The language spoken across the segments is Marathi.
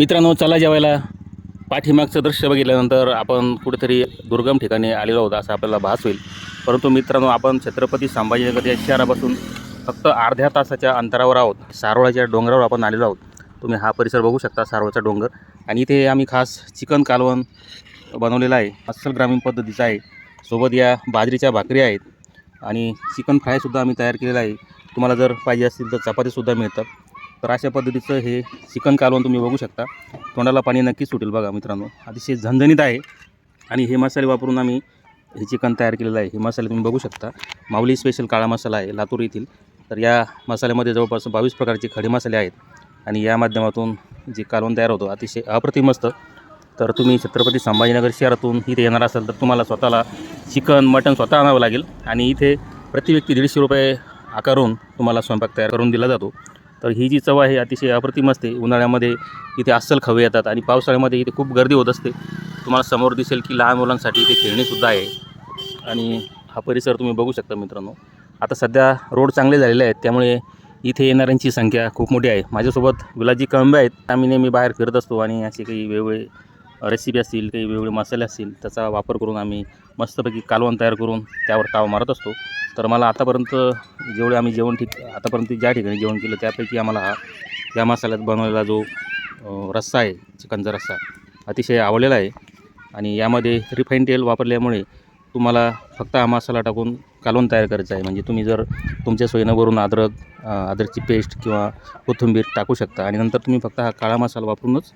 मित्रांनो चला जेवायला. पाठीमागचं दृश्य बघितल्यानंतर आपण कुठेतरी दुर्गम ठिकाणी आलेलो आहोत असं आपल्याला भास होईल. परंतु मित्रांनो आपण छत्रपती संभाजीनगर या शहरापासून फक्त अर्ध्या तासाच्या अंतरावर आहोत. सारोळाच्या डोंगरावर आपण आलेलो आहोत. तुम्ही हा परिसर बघू शकता सारोळाचा डोंगर. आणि इथे आम्ही खास चिकन कालवण बनवलेलं आहे. अस्सल ग्रामीण पद्धतीचं आहे. सोबत या बाजरीच्या भाकरी आहेत. आणि चिकन फ्रायसुद्धा आम्ही तयार केलेला आहे. तुम्हाला जर पाहिजे असतील तर चपातीसुद्धा मिळतात तर अशा पद्धतीचं हे चिकन कालवण तुम्ही बघू शकता. तोंडाला पाणी नक्कीच सुटेल बघा मित्रांनो. अतिशय झणझणीत आहे. आणि हे मसाले वापरून आम्ही हे चिकन तयार केलेलं आहे. हे मसाले तुम्ही बघू शकता. माऊली स्पेशल काळा मसाला आहे लातूर येथील. तर या मसाल्यामध्ये जवळपास बावीस प्रकारचे खडे मसाले आहेत. आणि या माध्यमातून जे कालवण तयार होतं अतिशय अप्रतिम असतं. तर तुम्ही छत्रपती संभाजीनगर शहरातून इथे येणार असाल तर तुम्हाला स्वतःला चिकन मटण स्वतः आणावं लागेल. आणि इथे प्रति व्यक्ती दीडशे रुपये आकारून तुम्हाला स्वयंपाक तयार करून दिला जातो. तर ही जी चव आहे अतिशय अप्रतिम असते. उन्हाळ्यामध्ये इथे अस्सल खवे येतात आणि पावसाळ्यामध्ये इथे खूप गर्दी होत असते. तुम्हाला समोर दिसेल की लहान मुलांसाठी इथे खेळणीसुद्धा आहे. आणि हा परिसर तुम्ही बघू शकता मित्रांनो. आता सध्या रोड चांगले झालेले आहेत त्यामुळे इथे येणाऱ्यांची संख्या खूप मोठी आहे. माझ्यासोबत विलाजी कळंबे आहेत. आम्ही नेहमी बाहेर फिरत असतो आणि असे काही वेगवेगळे रेसिपी असतील काही वेगवेगळे मसाले असतील त्याचा वापर करून आम्ही मस्तपैकी कालवण तयार करून त्यावर ताव मारत असतो. तर मला आतापर्यंत जेवढे आम्ही जेवण ठीक आतापर्यंत ज्या ठिकाणी जेवण केलं त्यापैकी आम्हाला हा या मसाल्यात बनवलेला जो रस्सा आहे चिकनचा रस्सा अतिशय आवडलेला आहे. आणि यामध्ये रिफाईन तेल वापरल्यामुळे तुम्हाला फक्त हा मसाला टाकून कालवण तयार करायचं आहे. म्हणजे तुम्ही जर तुमच्या सोयीनं वरून अद्रक अद्रकची पेस्ट किंवा कोथिंबीर टाकू शकता आणि नंतर तुम्ही फक्त हा काळा मसाला वापरूनच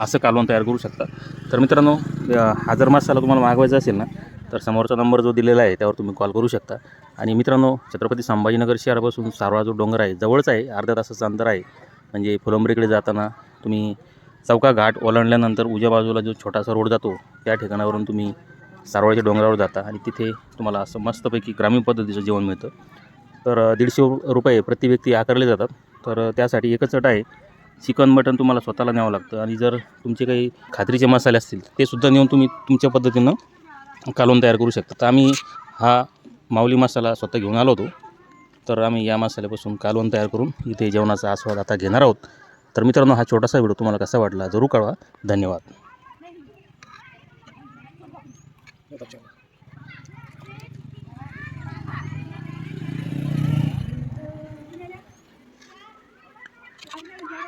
असं कालवण तयार करू शकता. तर मित्रांनो हजर हा जर मसाला तुम्हाला मागवायचा असेल ना तर समोरचा नंबर जो दिलेला आहे त्यावर तुम्ही कॉल करू शकता. आणि मित्रांनो छत्रपती संभाजीनगर शहरापासून सारवा जो डोंगर आहे जवळच आहे अर्ध्या तासाचं अंतर आहे. म्हणजे फुलंबरीकडे जाताना तुम्ही चौका घाट ओलांडल्यानंतर उजव्या बाजूला जो छोटासा रोड जातो त्या ठिकाणावरून तुम्ही सारवाळच्या डोंगरावर जाता आणि तिथे तुम्हाला असं मस्तपैकी ग्रामीण पद्धतीचं जेवण मिळतं. तर दीडशे रुपये प्रति व्यक्ती आकारले जातात. तर त्यासाठी एकच अट आहे चिकन मटन तुम्हाला स्वतःला न्यावं लागतं. आणि जर तुमचे काही खात्रीचे मसाले असतील ते सुद्धा नेऊन तुम्ही तुमच्या पद्धतीनं कालवून तयार करू शकता. तर आम्ही हा माऊली मसाला स्वतः घेऊन आलो होतो. तर आम्ही या मसाल्यापासून कालवण तयार करून इथे जेवणाचा आस्वाद आता घेणार आहोत. तर मित्रांनो हा छोटासा व्हिडिओ तुम्हाला कसा वाटला जरूर कळवा. धन्यवाद.